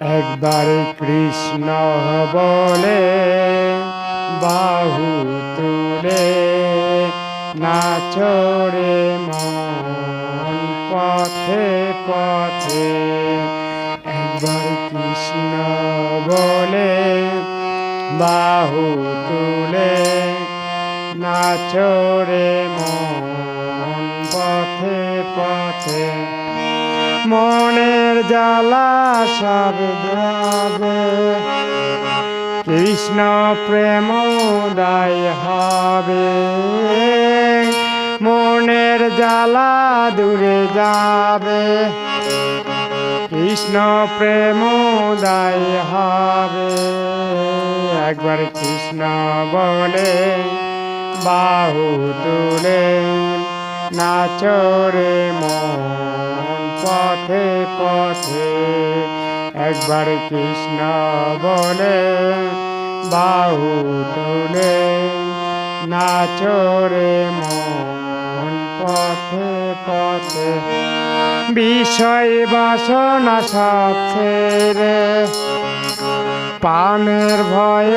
একবার কৃষ্ণ বলে বাহু তুলে নাচরে মন পথে পথে। একবার কৃষ্ণ বলে বাহু তুলে নাচরে মন পথে পথে। মনের জ্বালা সব যাবে কৃষ্ণ প্রেম দায় হবে। মনের জ্বালা দূরে যাবে। কৃষ্ণ প্রেম দায় হবে। একবার কৃষ্ণ বলে, বাহু তুলে নাচরে মন। পথে পথে একবার কৃষ্ণ বলে, বাহু তুলে নাচরে মন পথে পথে। বিষয় বাসনা সব ছেড়ে পানের ভয়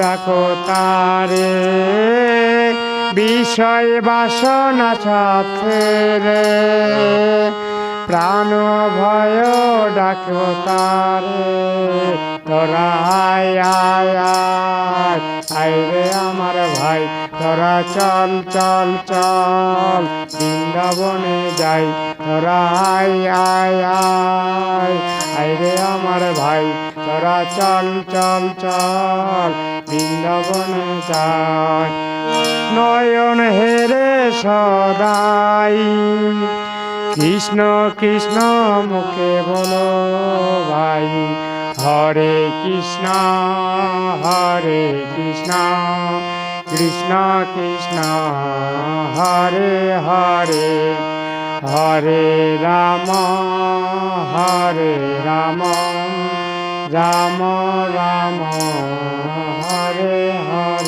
ডাকো তারে। বিষয় বাসনা সব ছেড়ে প্রাণ ভয় ডাকো তারে। তোরা আয় আয় রে আমার ভাই, তোরা চল চল চল। বৃন্দাবনে যাই, তোরা আয়। আয় রে আমার ভাই, তোরা চল চল চল। বৃন্দাবনে যাই। নয়ন হেরে সদাই। কৃষ্ণ কৃষ্ণ মুখে বলো ভাই, হরে কৃষ্ণ হরে কৃষ্ণ কৃষ্ণ কৃষ্ণ, হরে হরে হরে রাম হরে রাম রাম রাম, হরে হরে।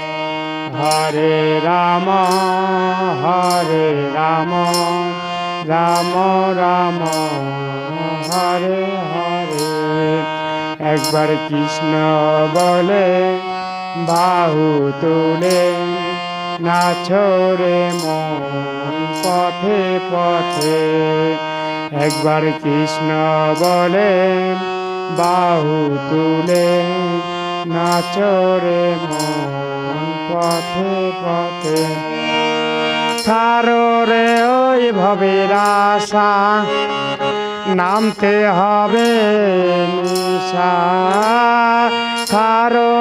হরে রাম হরে রাম রাম রাম, হরে হরে। একবার কৃষ্ণ বলে, বাহু তুলে নাছরে মন পথে পথে। একবার কৃষ্ণ বলে, বাহু তুলে নাচরে মন পথে পথে। রে ওই ভবের আশা, নামতে হবে নিশা।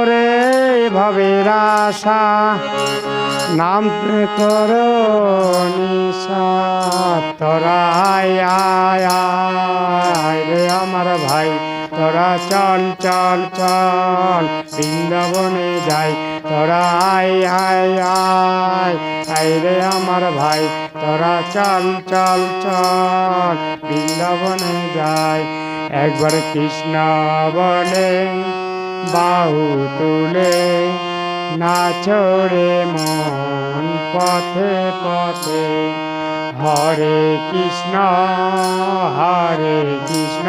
রে ভবের আশা, নামতে করো নিশা। তোরা আয় আয় রে আমার ভাই। তোরা চল চল চল, বৃন্দাবনে যাই। তোরা আয় আয় আয় আয় রে আমার ভাই। তোরা চল চল চল, বৃন্দাবনে যাই। একবার কৃষ্ণ বলে বাহু তুলে নাচরে মন পথে পথে। হরে কৃষ্ণ হরে কৃষ্ণ।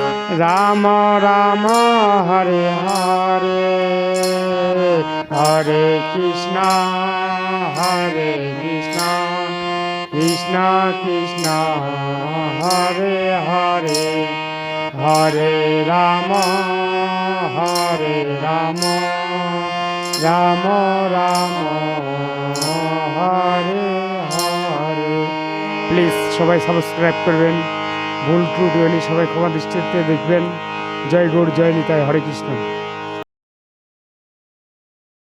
রাম রাম, হরে হরে হরে কৃষ্ণ হরে কৃষ্ণ কৃষ্ণ কৃষ্ণ, হরে হরে হরে রাম হরে রাম রাম রাম, হরে হরে। প্লিজ সবাই সাবস্ক্রাইব করবেন। ভুল ত্রুটি হলে সবাই ক্ষমা দৃষ্টিতে দেখবেন। জয় গৌর জয় নিতাই হরে কৃষ্ণ।